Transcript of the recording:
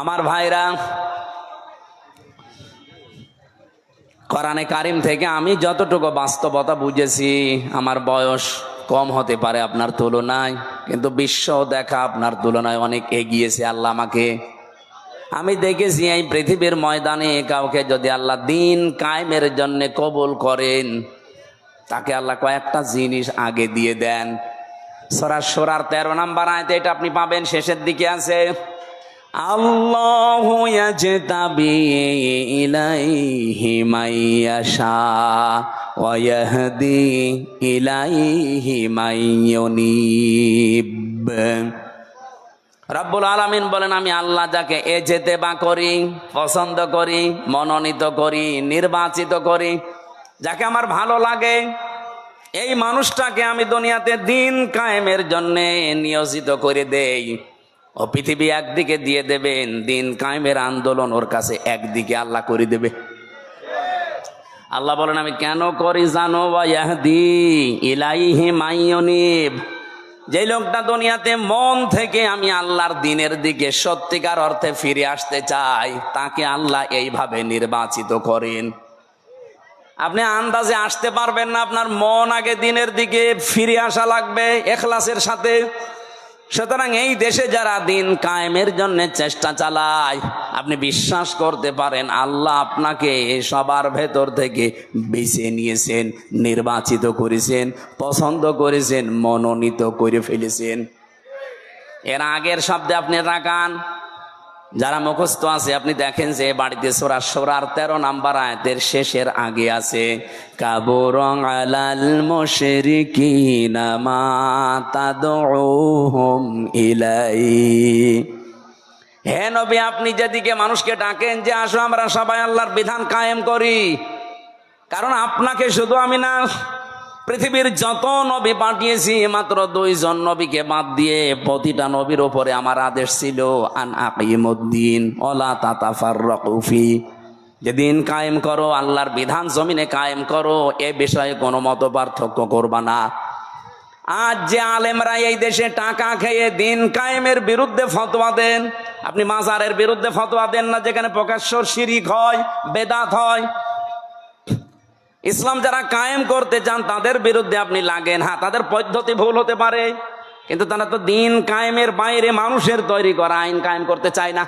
আমার ভাইরা, কোরআনে কারিম থেকে আমি যতটুকু বাস্তবতা বুঝেছি, আমার বয়স কম হতে পারে আপনার তুলনায়, কিন্তু বিশ্ব দেখা আপনার তুলনায় অনেক এগিয়েছে আল্লাহ আমাকে। আমি দেখেছি এই পৃথিবীর ময়দানে কাউকে যদি আল্লাহ দিন কায়েমের জন্য কবুল করেন, তাকে আল্লাহ কয়েকটা জিনিস আগে দিয়ে দেন। সরার সরার তেরো নাম্বার আয়তে এটা আপনি পাবেন, শেষের দিকে আছে আল্লাহ ইয়াজতাবি ইলাইহি মাইয়াশা ওয়া ইলাইহি মাইয়ুনিব রাব্বুল আলামিন বলেন, আমি আল্লাহ যাকে এ যেতে বা করি, পছন্দ করি, মনোনীত করি, নির্বাচিত করি, যাকে আমার ভালো লাগে, এই মানুষটাকে আমি দুনিয়াতে দিন কায়েমের জন্যে নিয়োজিত করে দেই। ও পৃথিবী একদিকে দিয়ে দেবেন, দিন কায়েমের আন্দোলন ওর কাছে একদিকে আল্লাহ করে দেবে। আল্লাহ বলেন, আমি কেন করি জানো ইয়াহদি যে লোকটা দুনিয়াতে মন থেকে আমি আল্লাহর দিনের দিকে সত্যিকার অর্থে ফিরে আসতে চাই, তাকে আল্লাহ এইভাবে নির্বাচিত করেন। আপনি আন্দাজে আসতে পারবেন না, আপনার মন আগে দিনের দিকে ফিরে আসা লাগবে, এখলাসের সাথে। সুতরাং এই দেশে যারা দিন কায়েমের জন্য চেষ্টা চালায়, আপনি বিশ্বাস করতে পারেন, আল্লাহ আপনাকে সবার ভেতর থেকে বেছে নিয়েছেন, নির্বাচিত করেছেন, পছন্দ করেছেন, মনোনীত করে ফেলেছেন। এর আগের শব্দে আপনি রাখান যারা মুখস্থ আছে, আপনি দেখেন যে বাড়িতে সোরা সোরার তেরো নাম্বার আয়াতের শেষের আগে আছে কাবরং আলাল মুশরিকিনা মা তাদউহুম ইলাই। হে নবী, আপনি যেদিকে মানুষকে ডাকেন যে আসো, আমরা সবাই আল্লাহর বিধান কায়েম করি। কারণ আপনাকে শুধু আমি না পৃথিবীর যত নবী পাঠিয়েছি, মাত্র দুইজন নবীকে বাদ দিয়ে প্রতিটা নবীর ওপরে আমার আদেশ ছিল, আন আকিমুদ্দিন, ওলা তাতাফার রকুফি যেদিন কায়েম করো, আল্লাহর বিধান জমিনে কায়েম করো, এ বিষয়ে কোনো মত পার্থক্য করবা না। আজ যে আলেমরা এই দেশে টাকা খেয়ে দিন কায়েমের বিরুদ্ধে ফতোয়া দেন, আপনি মাজারের বিরুদ্ধে ফতোয়া দেন না, যেখানে প্রকাশ্য শিরিক হয়, বেদাত হয় ইসলাম যারা কায়েম করতে চান, তাদের বিরুদ্ধে আপনি লাগেন। হ্যাঁ তাদের পদ্ধতি ভুল হতে পারে, কিন্তু তারা তো দিন কায়েমের বাইরে মানুষের তৈরি করা, আইন কায়েম করতে চায় না।